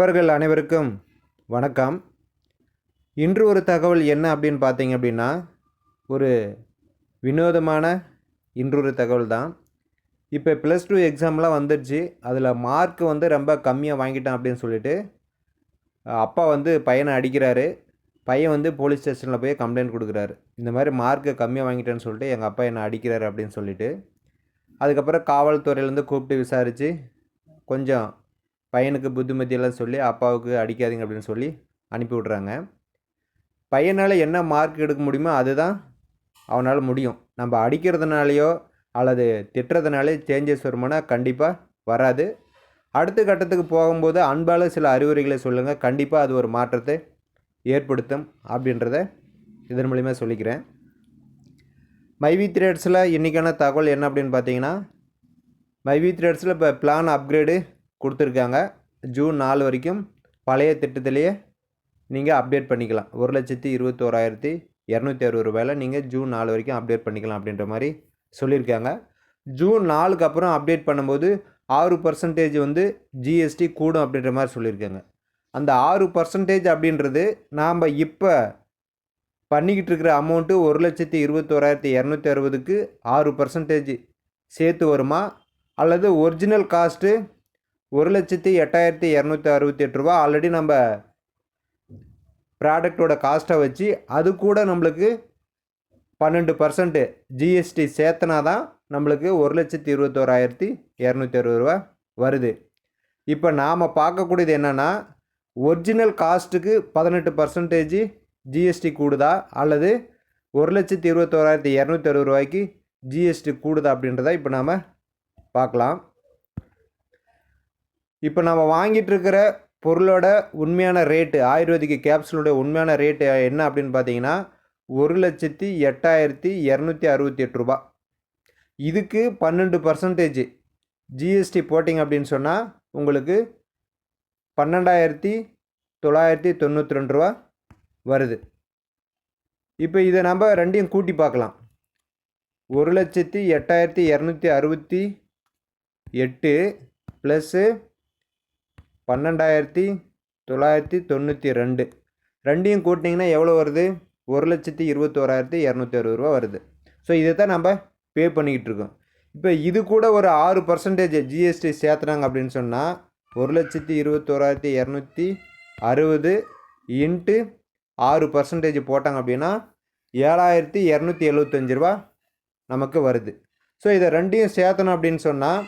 நண்பர்கள் அனைவருக்கும் வணக்கம். இன்று ஒரு தகவல் என்ன அப்படின்னு பார்த்தீங்க அப்படின்னா ஒரு வினோதமான இன்றொரு தகவல் தான். இப்போ ப்ளஸ் டூ எக்ஸாம்லாம் வந்துடுச்சு. அதில் மார்க் வந்து ரொம்ப கம்மியாக வாங்கிட்டான் அப்படின்னு சொல்லிட்டு அப்பா வந்து பையனை அடிக்கிறாரு. பையன் வந்து போலீஸ் ஸ்டேஷனில் போய் கம்ப்ளைண்ட் கொடுக்குறாரு. இந்த மாதிரி மார்க்கை கம்மியாக வாங்கிட்டேன்னு சொல்லிட்டு எங்கள் அப்பா என்னை அடிக்கிறாரு அப்படின்னு சொல்லிட்டு அதுக்கப்புறம் காவல்துறையிலேருந்து கூப்பிட்டு விசாரித்து கொஞ்சம் பையனுக்கு புத்திமதியெல்லாம் சொல்லி அப்பாவுக்கு அடிக்காதீங்க அப்படின்னு சொல்லி அனுப்பி விட்றாங்க. பையனால் என்ன மார்க் எடுக்க முடியுமோ அதுதான் அவனால் முடியும். நம்ம அடிக்கிறதுனாலையோ அல்லது திட்டுறதுனாலே சேஞ்சஸ் வருமானா கண்டிப்பாக வராது. அடுத்த கட்டத்துக்கு போகும்போது அன்பால் சில அறிவுரைகளை சொல்லுங்கள் கண்டிப்பாக அது ஒரு மாற்றத்தை ஏற்படுத்தும் அப்படின்றத இதன் மூலிமா சொல்லிக்கிறேன். மைவி த்ரேட்ஸில் இன்றைக்கான தகவல் என்ன அப்படின்னு பார்த்தீங்கன்னா மைவி த்ரேட்ஸில் இப்போ பிளான் அப்கிரேடு கொடுத்துருக்காங்க. ஜூன் நாலு வரைக்கும் பழைய திட்டத்திலேயே நீங்கள் அப்டேட் பண்ணிக்கலாம். ஒரு லட்சத்தி இருபத்தோராயிரத்தி இரநூத்தி அறுபது ரூபாயில் நீங்கள் ஜூன் நாலு வரைக்கும் அப்டேட் பண்ணிக்கலாம் அப்படின்ற மாதிரி சொல்லியிருக்காங்க. ஜூன் நாலுக்கு அப்புறம் அப்டேட் பண்ணும்போது ஆறு பர்சன்டேஜ் வந்து ஜிஎஸ்டி கூடும் அப்படின்ற மாதிரி சொல்லியிருக்காங்க. அந்த ஆறு பர்சன்டேஜ் அப்படின்றது நாம் இப்போ பண்ணிக்கிட்டு இருக்கிற அமௌண்ட்டு ஒரு லட்சத்தி இருபத்தோராயிரத்தி இரநூத்தி அறுபதுக்கு ஆறு பர்சன்டேஜ் சேர்த்து வருமா? அல்லது ஒரிஜினல் காஸ்ட்டு ஒரு லட்சத்தி எட்டாயிரத்தி இரநூத்தி அறுபத்தி எட்டு ரூபா ஆல்ரெடி நம்ம ப்ராடக்டோட காஸ்ட்டை வச்சு அது கூட நம்மளுக்கு பன்னெண்டு பர்சன்ட்டு ஜிஎஸ்டி சேர்த்தனா தான் நம்மளுக்கு ஒரு லட்சத்தி இருபத்தோராயிரத்தி இரநூத்தி அறுபது ரூபா வருது. இப்போ நாம் பார்க்கக்கூடியது என்னென்னா ஒரிஜினல் காஸ்ட்டுக்கு பதினெட்டு பர்சன்டேஜ் ஜிஎஸ்டி கூடுதா அல்லது ஒரு லட்சத்தி இருபத்தோராயிரத்தி இரநூத்தி அறுபது ரூபாய்க்கு ஜிஎஸ்டி கூடுதா அப்படின்றத இப்போ நாம் பார்க்கலாம். இப்போ நம்ம வாங்கிட்டு இருக்கிற பொருளோட உண்மையான ரேட்டு ஆயுர்வேதிக் கேப்சூலோட உண்மையான ரேட்டு என்ன அப்படின்னு பார்த்தீங்கன்னா ஒரு லட்சத்தி எட்டாயிரத்தி இரநூத்தி அறுபத்தி எட்டு ரூபா. இதுக்கு பன்னெண்டு பர்சன்டேஜ் ஜிஎஸ்டி போட்டிங்க அப்படின்னு சொன்னால் உங்களுக்கு பன்னெண்டாயிரத்தி தொள்ளாயிரத்தி தொண்ணூற்றி ரெண்டு ரூபா வருது. இப்போ இதை நம்ம ரெண்டையும் கூட்டி பார்க்கலாம். ஒரு லட்சத்தி எட்டாயிரத்தி இரநூத்தி அறுபத்தி எட்டு ப்ளஸ்ஸு பன்னெண்டாயிரத்தி தொள்ளாயிரத்தி தொண்ணூற்றி ரெண்டு. ரெண்டையும் கூட்டினீங்கன்னா எவ்வளோ வருது? ஒரு லட்சத்தி இருபத்தோராயிரத்தி இரநூத்தி அறுபது ரூபா வருது. ஸோ இதை தான் நம்ம பே பண்ணிக்கிட்டு இருக்கோம். இப்போ இது கூட ஒரு ஆறு பர்சன்டேஜ் ஜிஎஸ்டி சேர்த்துனாங்க அப்படின்னு சொன்னால் ஒரு லட்சத்தி இருபத்தோராயிரத்தி இரநூத்தி அறுபது இன்ட்டு ஆறு பர்சன்டேஜ் போட்டாங்க அப்படின்னா ஏழாயிரத்தி இரநூத்தி எழுபத்தஞ்சு ரூபா நமக்கு வருது. ஸோ இதை ரெண்டையும் சேர்த்தணும் அப்படின்னு சொன்னால்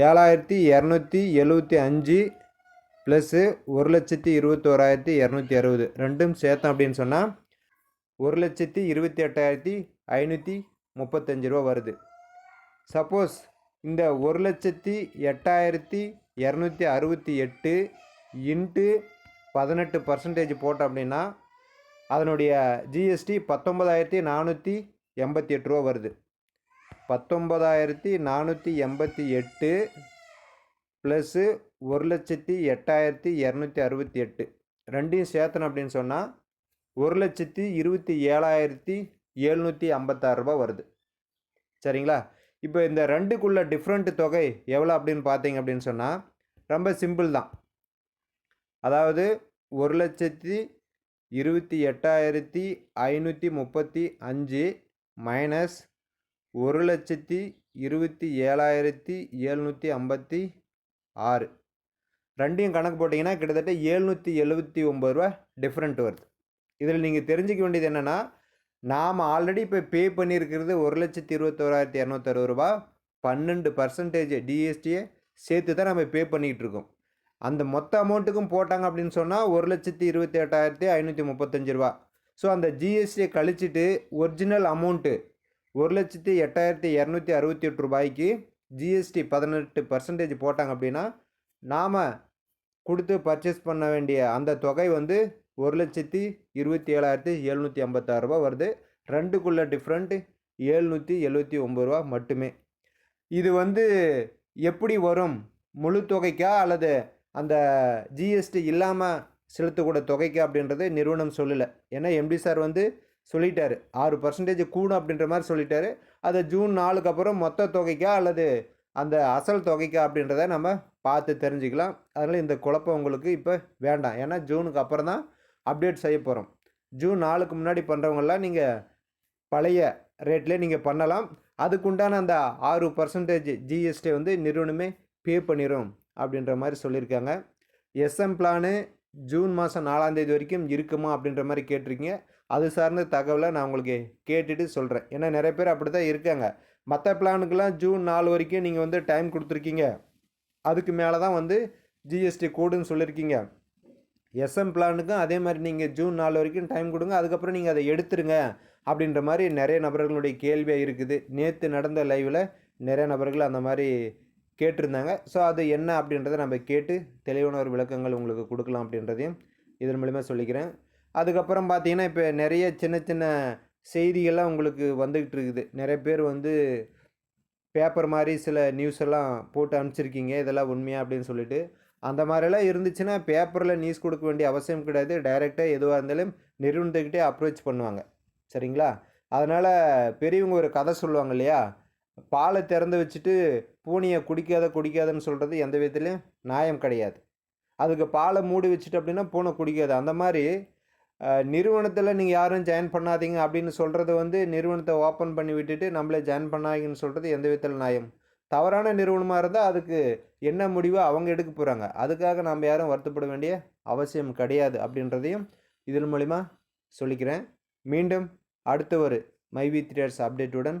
ஏழாயிரத்தி இரநூத்தி எழுபத்தி அஞ்சு ப்ளஸ்ஸு ஒரு லட்சத்தி இருபத்தோராயிரத்தி இரநூத்தி அறுபது. ரெண்டும் சேர்த்தோம் அப்படின்னு சொன்னால் ஒரு லட்சத்தி இருபத்தி எட்டாயிரத்தி ஐநூற்றி முப்பத்தஞ்சு ரூபா வருது. சப்போஸ் இந்த ஒரு லட்சத்தி எட்டாயிரத்தி இரநூத்தி அறுபத்தி எட்டு இன்ட்டு பதினெட்டு பர்சன்டேஜ் போட்டோம் அப்படின்னா அதனுடைய ஜிஎஸ்டி பத்தொம்பதாயிரத்தி நானூற்றி எண்பத்தி எட்டு ரூபா வருது. பத்தொம்பதாயிரத்தி நானூற்றி எண்பத்தி எட்டு ப்ளஸ்ஸு ஒரு லட்சத்தி எட்டாயிரத்தி இரநூத்தி அறுபத்தி எட்டு. ரெண்டையும் சேர்த்தணும் அப்படின்னு சொன்னால் ஒரு லட்சத்தி இருபத்தி ஏழாயிரத்தி எழுநூற்றி ஐம்பத்தாறு ரூபா வருது. சரிங்களா? இப்போ இந்த ரெண்டுக்குள்ள டிஃப்ரெண்ட் தொகை எவ்வளோ அப்படின்னு பார்த்தீங்க அப்படின்னு சொன்னால் ரொம்ப சிம்பிள் தான். அதாவது ஒரு லட்சத்தி இருபத்தி எட்டாயிரத்தி ஐநூற்றி முப்பத்தி அஞ்சு மைனஸ் ஒரு லட்சத்தி இருபத்தி ஏழாயிரத்தி எழுநூற்றி ஐம்பத்தி ஆறு. ரெண்டையும் கணக்கு போட்டிங்கன்னா கிட்டத்தட்ட ஏழ்நூற்றி எழுபத்தி ஒம்பது ரூபா டிஃப்ரெண்ட் வருது. இதில் நீங்கள் தெரிஞ்சுக்க வேண்டியது என்னென்னா நாம் ஆல்ரெடி இப்போ பே பண்ணியிருக்கிறது ஒரு லட்சத்தி இருபத்தோராயிரத்தி இரநூத்தறுபது ரூபா பன்னெண்டு பர்சன்டேஜ் டிஎஸ்டியை சேர்த்து தான் நம்ம பே பண்ணிகிட்டு இருக்கோம். அந்த மொத்த அமௌண்ட்டுக்கும் போட்டாங்க அப்படின்னு சொன்னால் ஒரு லட்சத்தி இருபத்தி எட்டாயிரத்தி ஐநூற்றி முப்பத்தஞ்சு ரூபா. ஸோ அந்த ஜிஎஸ்டியை கழிச்சிட்டு ஒரிஜினல் அமௌண்ட்டு ஒரு லட்சத்தி எட்டாயிரத்தி இரநூத்தி அறுபத்தி எட்டு ரூபாய்க்கு ஜிஎஸ்டி பதினெட்டு பர்சன்டேஜ் போட்டாங்க அப்படின்னா நாம் கொடுத்து பர்ச்சேஸ் பண்ண வேண்டிய அந்த தொகை வந்து ஒரு லட்சத்தி இருபத்தி ஏழாயிரத்தி எழுநூற்றி ஐம்பத்தாறு ரூபா வருது. ரெண்டுக்குள்ள டிஃப்ரெண்ட் எழுநூற்றி எழுபத்தி ஒம்பது ரூபா மட்டுமே. இது வந்து எப்படி வரும்? முழு தொகைக்கா அல்லது அந்த ஜிஎஸ்டி இல்லாமல் செலுத்தக்கூடிய தொகைக்கா அப்படின்றது நிறுவனம் சொல்லலை. ஏன்னா எம்டி சார் வந்து சொல்லிட்டாரு. ஆறு பர்சன்டேஜ் கூடும் அப்படின்ற மாதிரி சொல்லிட்டாரு. அதை ஜூன் நாலுக்கு அப்புறம் மொத்த தொகைக்கா அல்லது அந்த அசல் தொகைக்கா அப்படின்றத நம்ம பார்த்து தெரிஞ்சுக்கலாம். அதனால் இந்த குழப்பம் உங்களுக்கு இப்போ வேண்டாம். ஏன்னா ஜூனுக்கு அப்புறம் தான் அப்டேட் செய்ய போகிறோம் ஜூன் நாலுக்கு முன்னாடி பண்ணுறவங்கெல்லாம் நீங்கள் பழைய ரேட்லேயே நீங்கள் பண்ணலாம். அதுக்குண்டான அந்த ஆறு பர்சன்டேஜ் ஜிஎஸ்டி வந்து நிறுவனமே பே பண்ணிடும் அப்படின்ற மாதிரி சொல்லியிருக்காங்க. எஸ்எம் பிளானு ஜூன் மாதம் நாலாந்தேதி வரைக்கும் இருக்குமா அப்படின்ற மாதிரி கேட்டிருக்கீங்க. அது சார்ந்த தகவலை நான் உங்களுக்கு கேட்டுட்டு சொல்கிறேன் ஏன்னா நிறைய பேர் அப்படி தான் இருக்காங்க. மற்ற பிளானுக்கெல்லாம் ஜூன் நாலு வரைக்கும் நீங்கள் வந்து டைம் கொடுத்துருக்கீங்க. அதுக்கு மேலே தான் வந்து ஜிஎஸ்டி கோடுன்னு சொல்லியிருக்கீங்க எஸ்எம் பிளானுக்கும் அதே மாதிரி நீங்கள் ஜூன் நாலு வரைக்கும் டைம் கொடுங்க. அதுக்கப்புறம் நீங்கள் அதை எடுத்துருங்க அப்படின்ற மாதிரி நிறைய நபர்களுடைய கேள்வியாக இருக்குது. நேற்று நடந்த லைவில் நிறைய நபர்கள் அந்த மாதிரி கேட்டிருந்தாங்க. ஸோ அது என்ன அப்படின்றத நம்ம கேட்டு தெளிவான ஒரு விளக்கங்கள் உங்களுக்கு கொடுக்கலாம் அப்படின்றதையும் இதன் மூலிமா சொல்லிக்கிறேன். அதுக்கப்புறம் பார்த்தீங்கன்னா இப்போ நிறைய சின்ன சின்ன செய்திகள்லாம் உங்களுக்கு வந்துக்கிட்டு இருக்குது. நிறைய பேர் வந்து பேப்பர் மாதிரி சில நியூஸ் எல்லாம் போட்டு அனுப்பிச்சிருக்கீங்க. இதெல்லாம் உண்மையா அப்படின்னு சொல்லிட்டு. அந்த மாதிரிலாம் இருந்துச்சுன்னா பேப்பரில் நியூஸ் கொடுக்க வேண்டிய அவசியம் கிடையாது. டைரெக்டாக எதுவாக இருந்தாலும் நிறுவனத்துக்கிட்டே அப்ரோச் பண்ணுவாங்க. சரிங்களா? அதனால் பெரியவங்க ஒரு கதை சொல்லுவாங்க இல்லையா? பாலை திறந்து வச்சுட்டு பூனையை குடிக்காத குடிக்காதன்னு சொல்கிறது எந்த விதத்துலையும் நியாயம் கிடையாது. அதுக்கு பாலை மூடி வச்சுட்டு அப்படின்னா பூனை குடிக்காது. அந்த மாதிரி நிறுவனத்தில் நீங்கள் யாரும் ஜாயின் பண்ணாதீங்க அப்படின்னு சொல்கிறது வந்து நிறுவனத்தை ஓப்பன் பண்ணி விட்டுட்டு நம்மளே ஜாயின் பண்ணாதீங்கன்னு சொல்கிறது எந்த விதத்தில் நியாயம்? தவறான நிறுவனமாக இருந்தால் அதுக்கு என்ன முடிவோ அவங்க எடுக்க போகிறாங்க அதுக்காக நாம் யாரும் வருத்தப்பட வேண்டிய அவசியம் கிடையாது அப்படின்றதையும் இதன் மூலிமா சொல்லிக்கிறேன். மீண்டும் அடுத்த ஒரு மை வி த்ரீடர்ஸ் அப்டேட்டுடன்